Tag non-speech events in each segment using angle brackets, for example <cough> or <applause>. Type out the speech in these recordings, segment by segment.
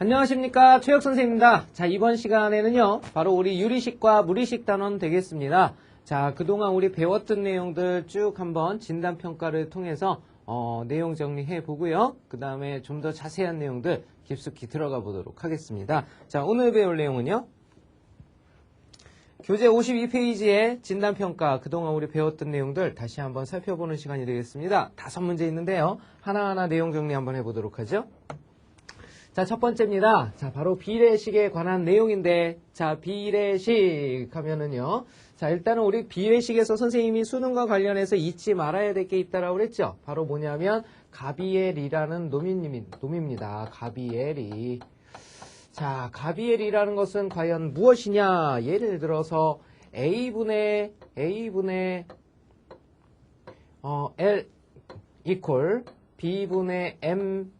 안녕하십니까 최혁 선생입니다. 자 이번 시간에는요 바로 우리 유리식과 무리식 단원 되겠습니다. 자 그동안 우리 배웠던 내용들 쭉 한번 진단 평가를 통해서 어, 내용 정리해 보고요. 그 다음에 좀 더 자세한 내용들 깊숙이 들어가 보도록 하겠습니다. 자 오늘 배울 내용은요. 교재 52페이지의 진단평가, 그동안 우리 배웠던 내용들 다시 한번 살펴보는 시간이 되겠습니다. 다섯 문제 있는데요. 하나하나 내용 정리 한번 해보도록 하죠. 자, 첫 번째입니다. 자, 바로 비례식에 관한 내용인데, 자, 비례식 하면은요. 자, 일단은 우리 비례식에서 선생님이 수능과 관련해서 잊지 말아야 될 게 있다라고 그랬죠. 바로 뭐냐면, 가비엘이라는 놈이, 놈입니다. 가비엘이. 자, 가비엘이라는 것은 과연 무엇이냐? 예를 들어서 a분의 a분의 어, l equal b분의 m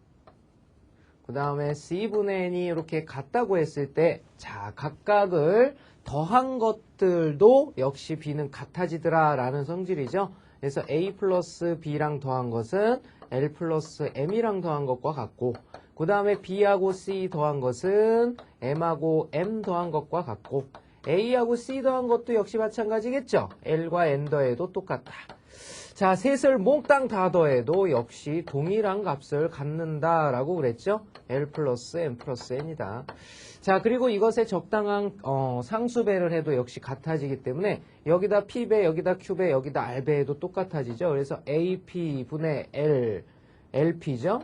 그 다음에 c분의 n이 이렇게 같다고 했을 때, 자, 각각을 더한 것들도 역시 b는 같아지더라 라는 성질이죠. 그래서 a 플러스 b랑 더한 것은 l 플러스 m이랑 더한 것과 같고, 그 다음에 b하고 c 더한 것은 m하고 m 더한 것과 같고, a하고 c 더한 것도 역시 마찬가지겠죠. l과 n 더해도 똑같다. 자, 셋을 몽땅 다 더해도 역시 동일한 값을 갖는다라고 그랬죠. L 플러스 M 플러스 N이다. 자, 그리고 이것에 적당한 어, 상수배를 해도 역시 같아지기 때문에 여기다 P배, 여기다 Q배, 여기다 R배 해도 똑같아지죠. 그래서 AP 분의 L, LP죠.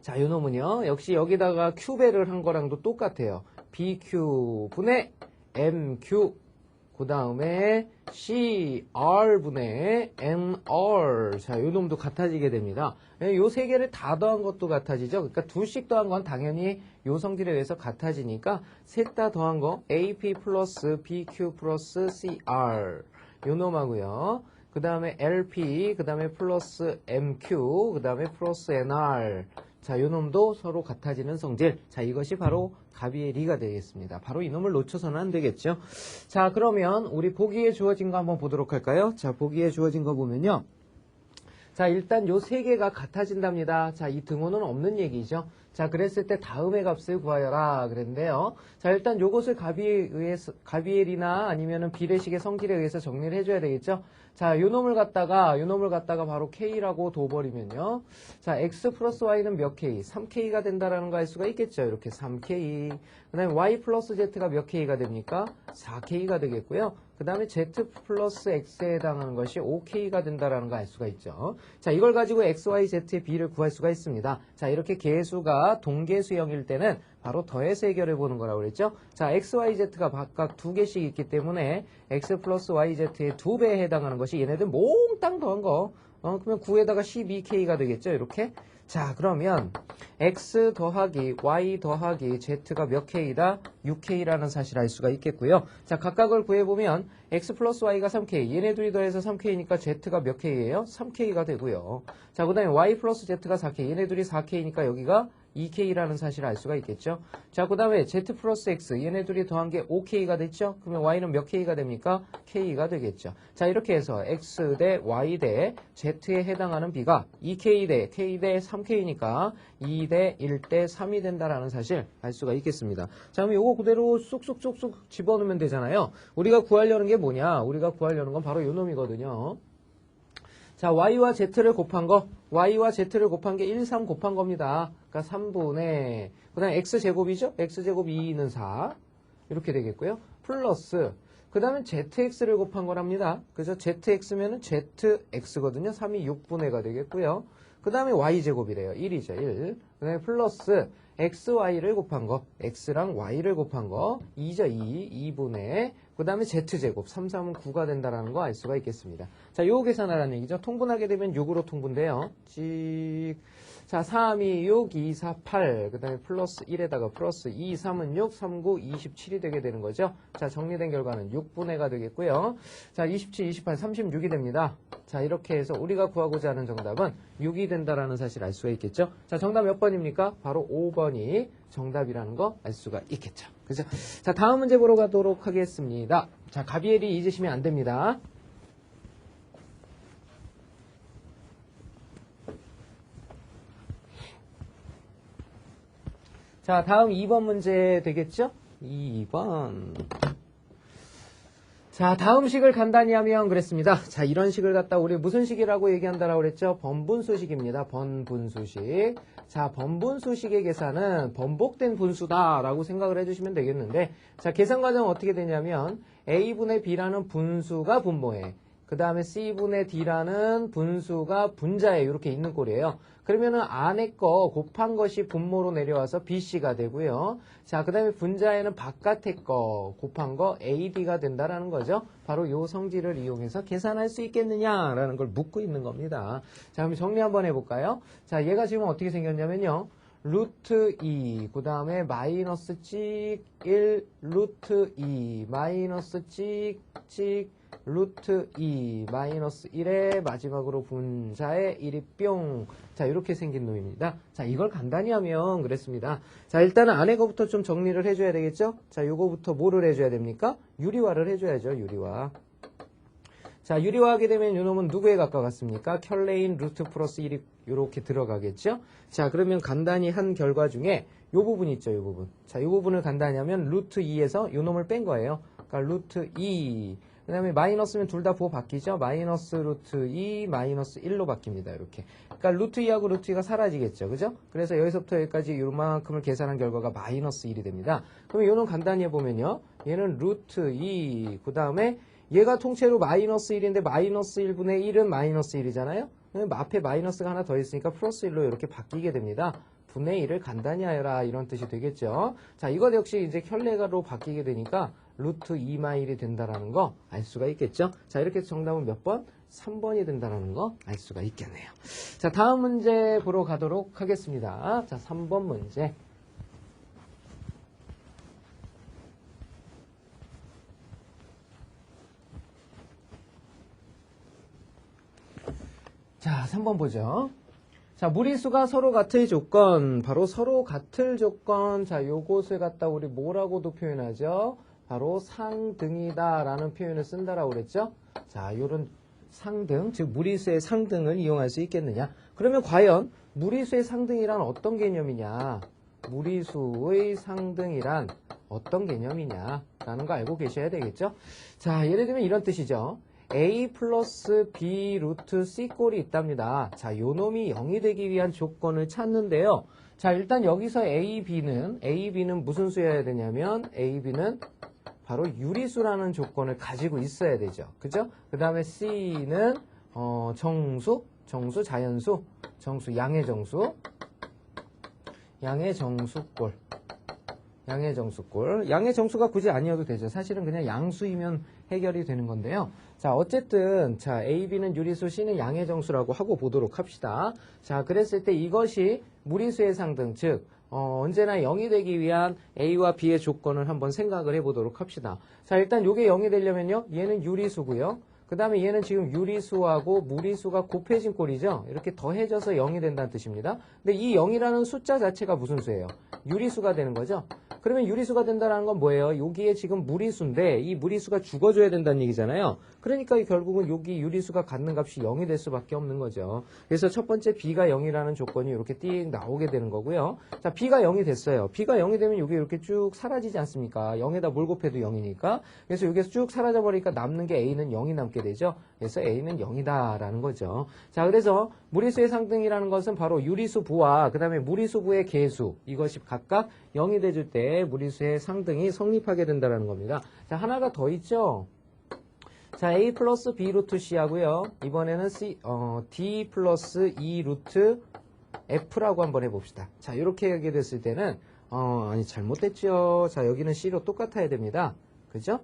자, 요 놈은요. 역시 여기다가 Q배를 한 거랑도 똑같아요. BQ 분의 MQ 그 다음에 CR분의 MR. 자, 요 놈도 같아지게 됩니다. 요 세 개를 다 더한 것도 같아지죠. 그러니까 둘씩 더한 건 당연히 요 성질에 의해서 같아지니까 셋 다 더한 거 AP 플러스 BQ 플러스 CR. 요 놈하고요. 그 다음에 LP, 그 다음에 플러스 MQ, 그 다음에 플러스 NR. 자, 요 놈도 서로 같아지는 성질. 자, 이것이 바로 가비엘이가 되겠습니다. 바로 이 놈을 놓쳐서는 안 되겠죠. 자, 그러면 우리 보기에 주어진 거 한번 보도록 할까요? 자, 보기에 주어진 거 보면요. 자, 일단 요 세 개가 같아진답니다. 자, 이 등호는 없는 얘기죠. 자, 그랬을 때 다음의 값을 구하여라. 그랬는데요. 자, 일단 요것을 가비에 의해서, 가비엘이나 아니면은 비례식의 성질에 의해서 정리를 해줘야 되겠죠. 자, 요 놈을 갖다가, 요 놈을 갖다가 바로 K라고 둬버리면요. 자, X 플러스 Y는 몇 K? 3K가 된다라는 거 알 수가 있겠죠. 이렇게 3K. 그 다음에 Y 플러스 Z가 몇 K가 됩니까? 4K가 되겠고요. 그 다음에 Z 플러스 X에 해당하는 것이 5K가 된다라는 거 알 수가 있죠. 자, 이걸 가지고 X, Y, Z의 B를 구할 수가 있습니다. 자, 이렇게 개수가 동계수형일 때는 바로 더해서 해결해 보는 거라고 그랬죠. 자, X, Y, Z가 각각 두 개씩 있기 때문에 X 플러스 Y, Z의 두 배에 해당하는 것이 얘네들 몽땅 더한 거. 어, 그러면 9에다가 12K가 되겠죠. 이렇게. 자, 그러면 x 더하기 y 더하기 z가 몇 k이다? 6k라는 사실을 알 수가 있겠고요. 자, 각각을 구해보면 x 플러스 y가 3k, 얘네 둘이 더해서 3k니까 z가 몇 k예요? 3k가 되고요. 자, 그 다음에 y 플러스 z가 4k, 얘네 둘이 4k니까 여기가 2K라는 사실을 알 수가 있겠죠. 자, 그 다음에 Z 플러스 X, 얘네 둘이 더한 게 5K가 됐죠? 그러면 Y는 몇 K가 됩니까? K가 되겠죠. 자, 이렇게 해서 X 대 Y 대 Z에 해당하는 B가 2K 대 K 대 3K니까 2 대 1 대 3이 된다라는 사실 알 수가 있겠습니다. 자, 그럼 이거 그대로 쑥쑥쑥쑥 집어넣으면 되잖아요. 우리가 구하려는 게 뭐냐? 우리가 구하려는 건 바로 요 놈이거든요. 자, y와 z를 곱한 거, y와 z를 곱한 게 1, 3 곱한 겁니다. 그러니까 3분의, 그 다음에 x제곱이죠? x제곱 2는 4. 이렇게 되겠고요. 플러스, 그 다음에 zx를 곱한 거랍니다. 그래서 zx면은 zx거든요. 3이 6분의 가 되겠고요. 그 다음에 y제곱이래요. 1이죠, 1. 그 다음에 플러스, xy를 곱한 거, x랑 y를 곱한 거, 2죠, 2, 2분의, 그 다음에 z제곱, 3, 3은 9가 된다라는 거 알 수가 있겠습니다. 자, 요 계산하라는 얘기죠. 통분하게 되면 6으로 통분돼요. 찍. 자, 3, 2, 6, 2, 4, 8. 그 다음에 플러스 1에다가 플러스 2, 3은 6, 3, 9, 27이 되게 되는 거죠. 자, 정리된 결과는 6분의 가 되겠고요. 자, 27, 28, 36이 됩니다. 자, 이렇게 해서 우리가 구하고자 하는 정답은 6이 된다라는 사실 알 수가 있겠죠. 자, 정답 몇 번입니까? 바로 5번이 정답이라는 거 알 수가 있겠죠. 그죠? 자, 다음 문제 보러 가도록 하겠습니다. 자, 가비엘이 잊으시면 안 됩니다. 자, 다음 2번 문제 되겠죠? 2번. 자, 다음 식을 간단히 하면 그랬습니다. 자, 이런 식을 갖다 우리 무슨 식이라고 얘기한다라고 그랬죠? 번분수식입니다. 번분수식. 자, 번분수식의 계산은 번복된 분수다라고 생각을 해주시면 되겠는데, 자, 계산 과정은 어떻게 되냐면, a분의 b라는 분수가 분모에, 그 다음에 c분의 d라는 분수가 분자에 이렇게 있는 꼴이에요. 그러면은 안에 거 곱한 것이 분모로 내려와서 bc가 되고요. 자, 그 다음에 분자에는 바깥에 거 곱한 거 ad가 된다라는 거죠. 바로 요 성질을 이용해서 계산할 수 있겠느냐라는 걸 묻고 있는 겁니다. 자, 그럼 정리 한번 해볼까요? 자, 얘가 지금 어떻게 생겼냐면요. 루트 2, 그 다음에 마이너스 찍 1, 루트 2, 마이너스 찍, 찍, 루트 2, 마이너스 1의 마지막으로 분자의 1이 뿅. 자, 이렇게 생긴 놈입니다. 자, 이걸 간단히 하면 그랬습니다. 자, 일단은 안에 거부터 좀 정리를 해줘야 되겠죠? 자, 요거부터 뭐를 해줘야 됩니까? 유리화를 해줘야죠, 유리화. 자, 유리화 하게 되면 요놈은 누구에 가까웠습니까? 켤레인 루트 플러스 1이 이렇게 들어가겠죠? 자, 그러면 간단히 한 결과 중에 요 부분 있죠, 요 부분. 자, 요 부분을 간단히 하면 루트 2에서 요 놈을 뺀 거예요. 그러니까 루트 2. 그 다음에 마이너스면 둘 다 부호 바뀌죠? 마이너스 루트 2, 마이너스 1로 바뀝니다. 이렇게. 그러니까 루트 2하고 루트 2가 사라지겠죠. 그죠? 그래서 여기서부터 여기까지 요만큼을 계산한 결과가 마이너스 1이 됩니다. 그러면 요는 간단히 해보면요. 얘는 루트 2, 그 다음에 얘가 통째로 마이너스 1인데 마이너스 1분의 1은 마이너스 1이잖아요. 그럼 앞에 마이너스가 하나 더 있으니까 플러스 1로 이렇게 바뀌게 됩니다. 분의 1을 간단히 하여라 이런 뜻이 되겠죠. 자, 이것 역시 이제 켤레가로 바뀌게 되니까 루트 2마일이 된다라는 거 알 수가 있겠죠. 자, 이렇게 정답은 몇 번? 3번이 된다라는 거 알 수가 있겠네요. 자, 다음 문제 보러 가도록 하겠습니다. 자, 3번 문제. 자, 3번 보죠. 자, 무리수가 서로 같을 조건, 바로 서로 같을 조건, 자, 요것을 갖다 우리 뭐라고도 표현하죠? 바로 상등이다라는 표현을 쓴다라고 그랬죠? 자, 요런 상등, 즉 무리수의 상등을 이용할 수 있겠느냐? 그러면 과연 무리수의 상등이란 어떤 개념이냐? 무리수의 상등이란 어떤 개념이냐라는 거 알고 계셔야 되겠죠? 자, 예를 들면 이런 뜻이죠. a 플러스 b 루트 c 꼴이 있답니다. 자, 요 놈이 0이 되기 위한 조건을 찾는데요. 자, 일단 여기서 a, b는 a, b는 무슨 수여야 되냐면 a, b는 바로 유리수라는 조건을 가지고 있어야 되죠. 그죠? 그 다음에 c는 어, 정수, 정수, 자연수, 정수, 양의 정수, 양의 정수꼴. 양의 정수꼴. 양의 정수가 굳이 아니어도 되죠. 사실은 그냥 양수이면 해결이 되는 건데요. 자, 어쨌든, 자, A, B는 유리수, C는 양의 정수라고 하고 보도록 합시다. 자, 그랬을 때 이것이 무리수의 상등, 즉, 어, 언제나 0이 되기 위한 A와 B의 조건을 한번 생각을 해보도록 합시다. 자, 일단 요게 0이 되려면요. 얘는 유리수고요. 그 다음에 얘는 지금 유리수하고 무리수가 곱해진 꼴이죠. 이렇게 더해져서 0이 된다는 뜻입니다. 근데 이 0이라는 숫자 자체가 무슨 수예요? 유리수가 되는 거죠. 그러면 유리수가 된다는 건 뭐예요? 여기에 지금 무리수인데 이 무리수가 죽어줘야 된다는 얘기잖아요. 그러니까 결국은 여기 유리수가 갖는 값이 0이 될 수밖에 없는 거죠. 그래서 첫 번째 b가 0이라는 조건이 이렇게 띡 나오게 되는 거고요. 자, b가 0이 됐어요. b가 0이 되면 이게 이렇게 쭉 사라지지 않습니까? 0에다 뭘 곱해도 0이니까. 그래서 여기서 쭉 사라져 버리니까 남는 게 a는 0이 남게 되죠. 그래서 a는 0이다라는 거죠. 자, 그래서 무리수의 상등이라는 것은 바로 유리수 부와 그 다음에 무리수 부의 개수 이것이 각각 0이 돼줄 때 무리수의 상등이 성립하게 된다는 겁니다. 자, 하나가 더 있죠. 자, a 플러스 b 루트 c 하고요. 이번에는 c, 어, d 플러스 e 루트 f라고 한번 해봅시다. 자, 이렇게 하게 됐을 때는 어, 아니 잘못됐죠. 자, 여기는 c로 똑같아야 됩니다. 그죠?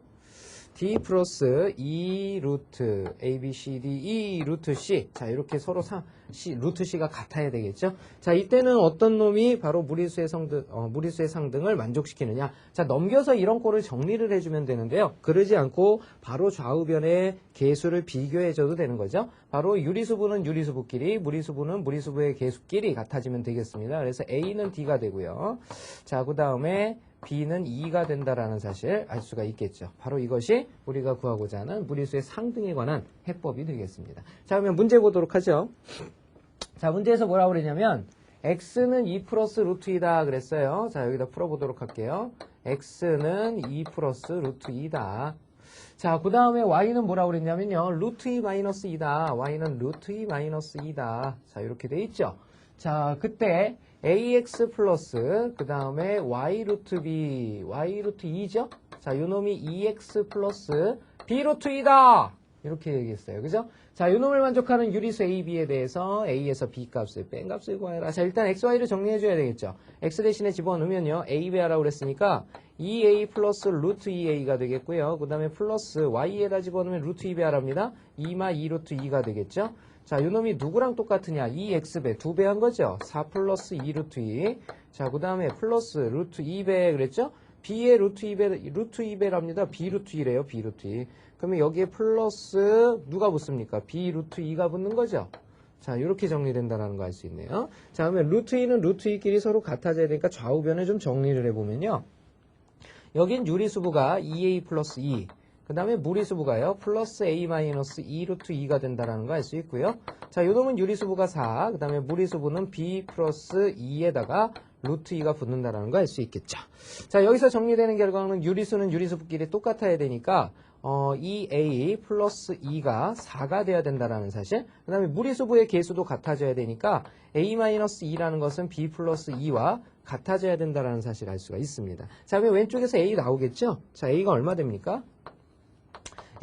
D 플러스 e 루트 a, b, c, d, e 루트 c. 자 이렇게 서로 사, c, 루트 c가 같아야 되겠죠? 자 이때는 어떤 놈이 바로 무리수의 성등 어, 무리수의 상등을 만족시키느냐? 자 넘겨서 이런 꼴을 정리를 해주면 되는데요. 그러지 않고 바로 좌우변의 개수를 비교해 줘도 되는 거죠? 바로 유리수부는 유리수부끼리 무리수부는 무리수부의 개수끼리 같아지면 되겠습니다. 그래서 a는 d가 되고요. 자 그 다음에 B는 2가 된다라는 사실 알 수가 있겠죠. 바로 이것이 우리가 구하고자 하는 무리수의 상등에 관한 해법이 되겠습니다. 자, 그러면 문제 보도록 하죠. 자, 문제에서 뭐라고 그러냐면 x는 2 플러스 루트 2다 그랬어요. 자, 여기다 풀어보도록 할게요. x는 2 플러스 루트 2다. 자, 그 다음에 y는 뭐라고 그랬냐면요. 루트 2 마이너스 2다. y는 루트 2 마이너스 2다. 자, 이렇게 돼 있죠. 자, 그때 ax 플러스 그 다음에 y 루트 b, y 루트 2죠? 자, 요 놈이 2x 플러스 b 루트 2다. 이렇게 얘기했어요. 그죠? 자, 요 놈을 만족하는 유리수 a, b에 대해서 a에서 b 값을 뺀 값을 구하라. 자, 일단 x, y를 정리해줘야 되겠죠. x 대신에 집어넣으면요. a 배하라고 그랬으니까 2a 플러스 루트 2a가 되겠고요. 그 다음에 플러스 y에다 집어넣으면 루트 2배 하랍니다. 2마 2 루트 2가 되겠죠. 자, 요 놈이 누구랑 똑같으냐? 2x배, 2배 한 거죠? 4 플러스 2 루트 2. 자, 그 다음에 플러스 루트 2배 그랬죠? b의 루트 2배, 루트 2배랍니다. b 루트 2래요, b 루트 2. 그러면 여기에 플러스 누가 붙습니까? b 루트 2가 붙는 거죠? 자, 이렇게 정리된다는 거 알 수 있네요. 자, 그러면 루트 2는 루트 2끼리 서로 같아져야 되니까 좌우변을 좀 정리를 해보면요. 여긴 유리수부가 2a 플러스 2. 그 다음에 무리수부가요. 플러스 a 마이너스 2 루트 2가 된다는 거 알 수 있고요. 자, 요 놈은 유리수부가 4. 그 다음에 무리수부는 b 플러스 2에다가 루트 2가 붙는다는 거 알 수 있겠죠. 자, 여기서 정리되는 결과는 유리수는 유리수부끼리 똑같아야 되니까 어, 2a 플러스 2가 4가 돼야 된다는 사실. 그 다음에 무리수부의 개수도 같아져야 되니까 a 마이너스 2라는 것은 b 플러스 2와 같아져야 된다는 사실 알 수가 있습니다. 자, 그러면 왼쪽에서 a 나오겠죠? 자, a가 얼마 됩니까?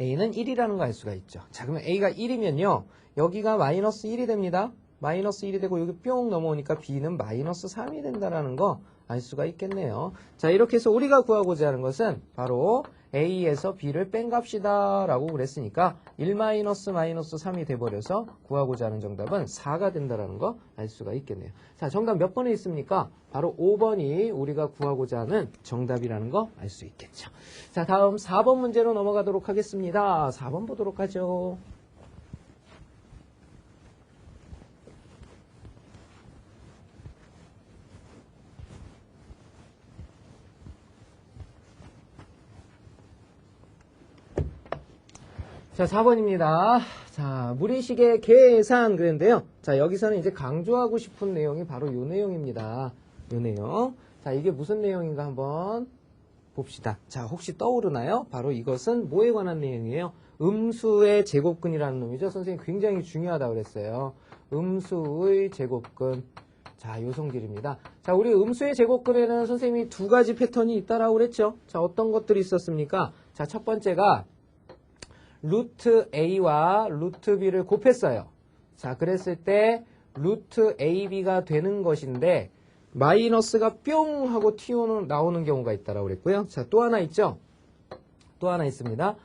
A는 1이라는 거 알 수가 있죠. 자, 그러면 a가 1이면요. 여기가 마이너스 1이 됩니다. 마이너스 1이 되고 여기 뿅 넘어오니까 b는 마이너스 3이 된다는 거 알 수가 있겠네요. 자, 이렇게 해서 우리가 구하고자 하는 것은 바로 a에서 b를 뺀 값이다 라고 그랬으니까 1 마이너스 마이너스 3이 돼버려서 구하고자 하는 정답은 4가 된다는 거 알 수가 있겠네요. 자, 정답 몇 번에 있습니까? 바로 5번이 우리가 구하고자 하는 정답이라는 거 알 수 있겠죠. 자, 다음 4번 문제로 넘어가도록 하겠습니다. 4번 보도록 하죠. 자, 4번입니다. 자, 무리식의 계산 그랬는데요. 자, 여기서는 이제 강조하고 싶은 내용이 바로 요 내용입니다. 요 내용. 자, 이게 무슨 내용인가 한번 봅시다. 자, 혹시 떠오르나요? 바로 이것은 뭐에 관한 내용이에요? 음수의 제곱근이라는 놈이죠. 선생님 굉장히 중요하다고 그랬어요. 음수의 제곱근. 자, 요 성질입니다. 자, 우리 음수의 제곱근에는 선생님이 두 가지 패턴이 있다라고 그랬죠. 자, 어떤 것들이 있었습니까? 자, 첫 번째가 루트 a와 루트 b를 곱했어요. 자, 그랬을 때 루트 ab가 되는 것인데 마이너스가 뿅 하고 튀어 나오는 경우가 있다라고 그랬고요. 자, 또 하나 있죠? 또 하나 있습니다.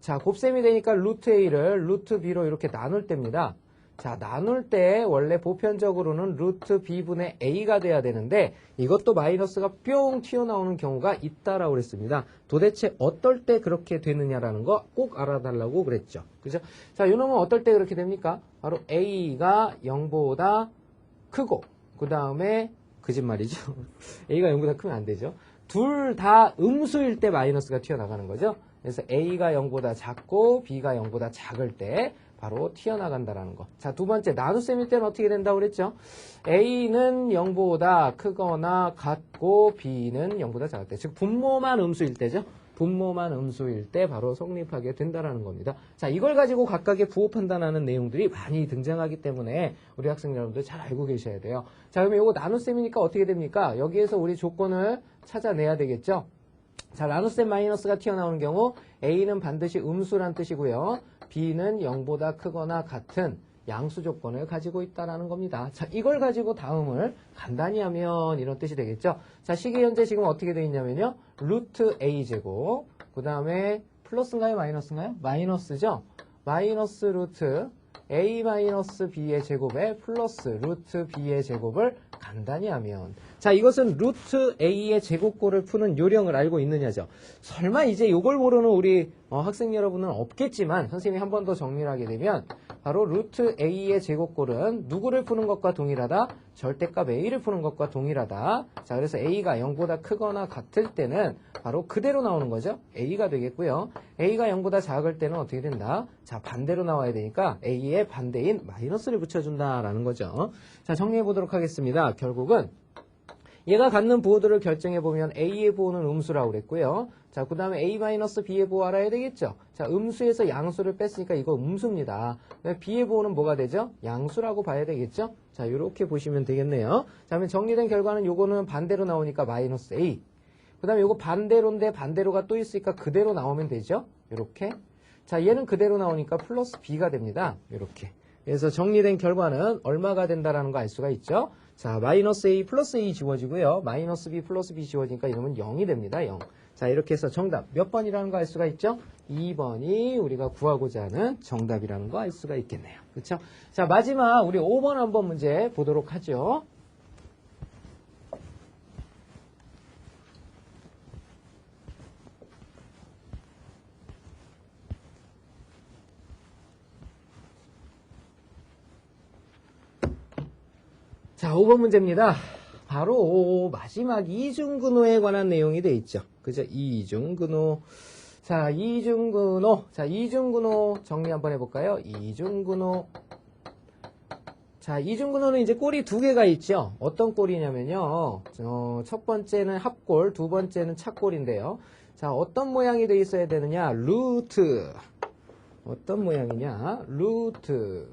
자, 곱셈이 되니까 루트 a를 루트 b로 이렇게 나눌 때입니다. 자, 나눌 때 원래 보편적으로는 루트 b분의 a가 돼야 되는데 이것도 마이너스가 뿅 튀어나오는 경우가 있다라고 그랬습니다. 도대체 어떨 때 그렇게 되느냐라는 거 꼭 알아달라고 그랬죠. 그죠? 자, 이놈은 어떨 때 그렇게 됩니까? 바로 a가 0보다 크고 그 다음에 거짓말이죠. <laughs> a가 0보다 크면 안 되죠. 둘 다 음수일 때 마이너스가 튀어나가는 거죠. 그래서 a가 0보다 작고 b가 0보다 작을 때 바로 튀어나간다라는 거. 자, 두 번째, 나눗셈일 때는 어떻게 된다고 그랬죠? A는 0보다 크거나 같고 B는 0보다 작을 때. 즉, 분모만 음수일 때죠? 분모만 음수일 때 바로 성립하게 된다라는 겁니다. 자, 이걸 가지고 각각의 부호 판단하는 내용들이 많이 등장하기 때문에 우리 학생 여러분들 잘 알고 계셔야 돼요. 자, 그러면 이거 나눗셈이니까 어떻게 됩니까? 여기에서 우리 조건을 찾아내야 되겠죠? 자, 나눗셈 마이너스가 튀어나오는 경우 A는 반드시 음수란 뜻이고요. B는 0보다 크거나 같은 양수 조건을 가지고 있다라는 겁니다. 자, 이걸 가지고 다음을 간단히 하면 이런 뜻이 되겠죠. 자, 시기 현재 지금 어떻게 되어 있냐면요. 루트 A 제곱, 그 다음에 플러스인가요? 마이너스인가요? 마이너스죠. 마이너스 루트 A 마이너스 B의 제곱에 플러스 루트 B의 제곱을 간단히 하면 자 이것은 루트 A의 제곱꼴을 푸는 요령을 알고 있느냐죠. 설마 이제 이걸 모르는 우리 어, 학생 여러분은 없겠지만 선생님이 한 번 더 정리를 하게 되면 바로 루트 A의 제곱꼴은 누구를 푸는 것과 동일하다? 절대값 A를 푸는 것과 동일하다. 자 그래서 A가 0보다 크거나 같을 때는 바로 그대로 나오는 거죠. A가 되겠고요. A가 0보다 작을 때는 어떻게 된다? 자 반대로 나와야 되니까 A의 반대인 마이너스를 붙여준다라는 거죠. 자, 정리해 보도록 하겠습니다. 결국은 얘가 갖는 부호들을 결정해 보면 A의 부호는 음수라고 그랬고요. 자, 그 다음에 A-B의 부호 알아야 되겠죠? 자, 음수에서 양수를 뺐으니까 이거 음수입니다. B의 부호는 뭐가 되죠? 양수라고 봐야 되겠죠? 자, 이렇게 보시면 되겠네요. 자, 그러면 정리된 결과는 요거는 반대로 나오니까 마이너스 A. 그 다음에 요거 반대로인데 반대로가 또 있으니까 그대로 나오면 되죠? 이렇게. 자, 얘는 그대로 나오니까 플러스 B가 됩니다. 이렇게. 그래서 정리된 결과는 얼마가 된다라는 거 알 수가 있죠? 자, 마이너스 A 플러스 A 지워지고요. 마이너스 B 플러스 B 지워지니까 이러면 0이 됩니다. 0. 자, 이렇게 해서 정답 몇 번이라는 거 알 수가 있죠? 2번이 우리가 구하고자 하는 정답이라는 거 알 수가 있겠네요. 그렇죠? 자, 마지막 우리 5번 한번 문제 보도록 하죠. 자, 5번 문제입니다. 바로 마지막 이중근호에 관한 내용이 돼 있죠. 그죠? 이중근호. 자, 이중근호. 자, 이중근호 정리 한번 해볼까요? 이중근호. 자, 이중근호는 이제 꼴이 두 개가 있죠. 어떤 꼴이냐면요. 어, 첫 번째는 합골, 두 번째는 착골인데요. 자, 어떤 모양이 돼 있어야 되느냐? 루트. 어떤 모양이냐? 루트.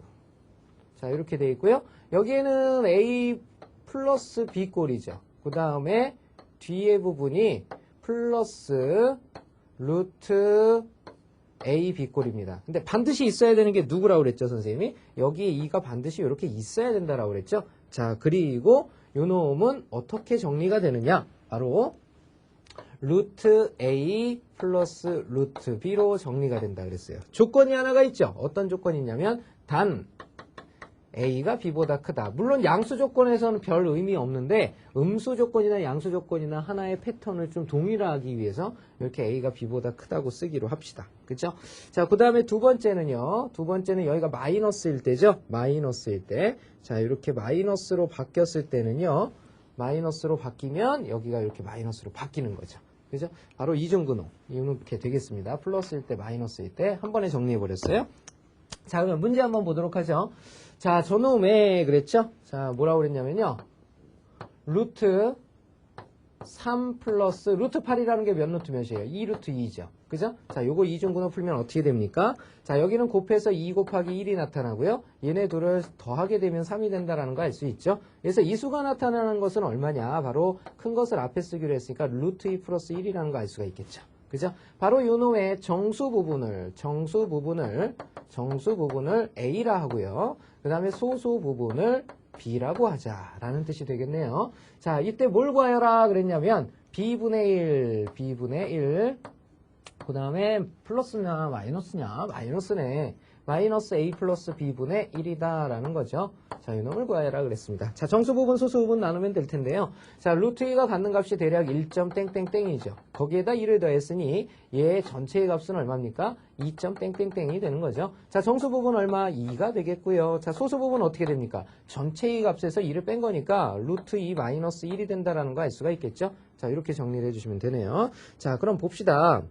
자, 이렇게 돼 있고요. 여기에는 A 플러스 B 꼴이죠. 그 다음에 뒤에 부분이 플러스 루트 A B 꼴입니다. 근데 반드시 있어야 되는 게 누구라고 그랬죠, 선생님이? 여기에 2가 반드시 이렇게 있어야 된다라고 그랬죠. 자, 그리고 요 놈은 어떻게 정리가 되느냐? 바로 루트 A 플러스 루트 B로 정리가 된다 그랬어요. 조건이 하나가 있죠. 어떤 조건이 있냐면 단 A가 B보다 크다. 물론 양수 조건에서는 별 의미 없는데 음수 조건이나 양수 조건이나 하나의 패턴을 좀 동일화하기 위해서 이렇게 A가 B보다 크다고 쓰기로 합시다. 그죠? 자, 그 다음에 두 번째는요. 두 번째는 여기가 마이너스일 때죠. 마이너스일 때. 자, 이렇게 마이너스로 바뀌었을 때는요. 마이너스로 바뀌면 여기가 이렇게 마이너스로 바뀌는 거죠. 그죠? 바로 이중근호. 이렇게 되겠습니다. 플러스일 때, 마이너스일 때 한 번에 정리해 버렸어요. 자, 그러면 문제 한번 보도록 하죠. 자, 저놈에 그랬죠? 자, 뭐라고 그랬냐면요. 루트 3 플러스 루트 8이라는 게 몇 루트 몇이에요? 2 루트 2죠. 그죠? 자, 요거 이중근호 풀면 어떻게 됩니까? 자, 여기는 곱해서 2 곱하기 1이 나타나고요. 얘네 둘을 더하게 되면 3이 된다라는 거 알 수 있죠? 그래서 이 수가 나타나는 것은 얼마냐? 바로 큰 것을 앞에 쓰기로 했으니까 루트 2 플러스 1이라는 거 알 수가 있겠죠. 그죠? 바로 요 놈의 정수 부분을 정수 부분을 정수 부분을 A라 하고요. 그 다음에 소수 부분을 B라고 하자라는 뜻이 되겠네요. 자, 이때 뭘 구하여라 그랬냐면 B분의 1, B분의 1. 그 다음에 플러스냐 마이너스냐 마이너스네. 마이너스 A 플러스 B분의 1이다라는 거죠. 자, 이놈을 구하여라 그랬습니다. 자, 정수 부분, 소수 부분 나누면 될 텐데요. 자, 루트 2가 갖는 값이 대략 1점 땡땡땡이죠. 거기에다 1을 더했으니 얘 전체의 값은 얼마입니까? 2점 땡땡땡이 되는 거죠. 자, 정수 부분 얼마? 2가 되겠고요. 자, 소수 부분 어떻게 됩니까? 전체의 값에서 2를 뺀 거니까 루트 2 마이너스 1이 된다라는 거 알 수가 있겠죠? 자, 이렇게 정리를 해주시면 되네요. 자, 그럼 봅시다.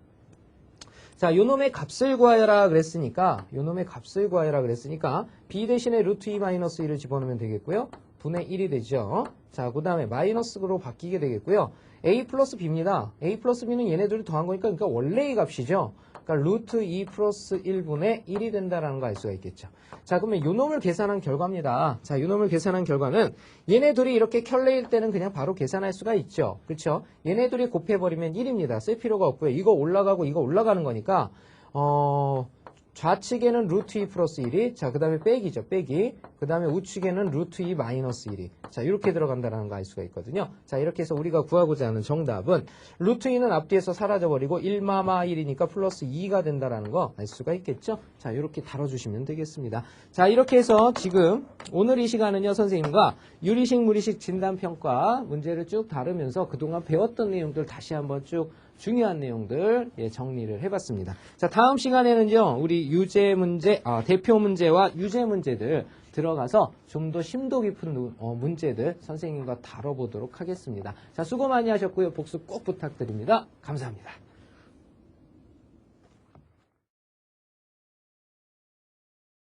자, 요놈의 값을 구하여라 그랬으니까 요놈의 값을 구하여라 그랬으니까 b 대신에 루트 2 마이너스 1을 집어넣으면 되겠고요. 분의 1이 되죠. 자, 그 다음에 마이너스로 바뀌게 되겠고요. a 플러스 b입니다. a 플러스 b는 얘네들이 더한 거니까 그러니까 원래의 값이죠. 그러니까 루트 2 플러스 1분의 1이 된다라는 거 알 수가 있겠죠. 자, 그러면 요 놈을 계산한 결과입니다. 자, 요 놈을 계산한 결과는 얘네 둘이 이렇게 켤레일 때는 그냥 바로 계산할 수가 있죠. 그렇죠? 얘네 둘이 곱해버리면 1입니다. 쓸 필요가 없고요. 이거 올라가고 이거 올라가는 거니까 어... 좌측에는 루트 2 플러스 1이 자 그 다음에 빼기죠 빼기. 그 다음에 우측에는 루트 2 마이너스 1이. 자 이렇게 들어간다는 거 알 수가 있거든요. 자 이렇게 해서 우리가 구하고자 하는 정답은 루트 2는 앞뒤에서 사라져버리고 1마마 1이니까 플러스 2가 된다는 거 알 수가 있겠죠? 자 이렇게 다뤄주시면 되겠습니다. 자 이렇게 해서 지금 오늘 이 시간은요 선생님과 유리식 무리식 진단평가 문제를 쭉 다루면서 그동안 배웠던 내용들 다시 한번 쭉 중요한 내용들 예, 정리를 해봤습니다. 자 다음 시간에는요 우리 유제 문제, 아, 대표 문제와 유제 문제들 들어가서 좀 더 심도 깊은 어, 문제들 선생님과 다뤄보도록 하겠습니다. 자 수고 많이 하셨고요 복수 꼭 부탁드립니다. 감사합니다.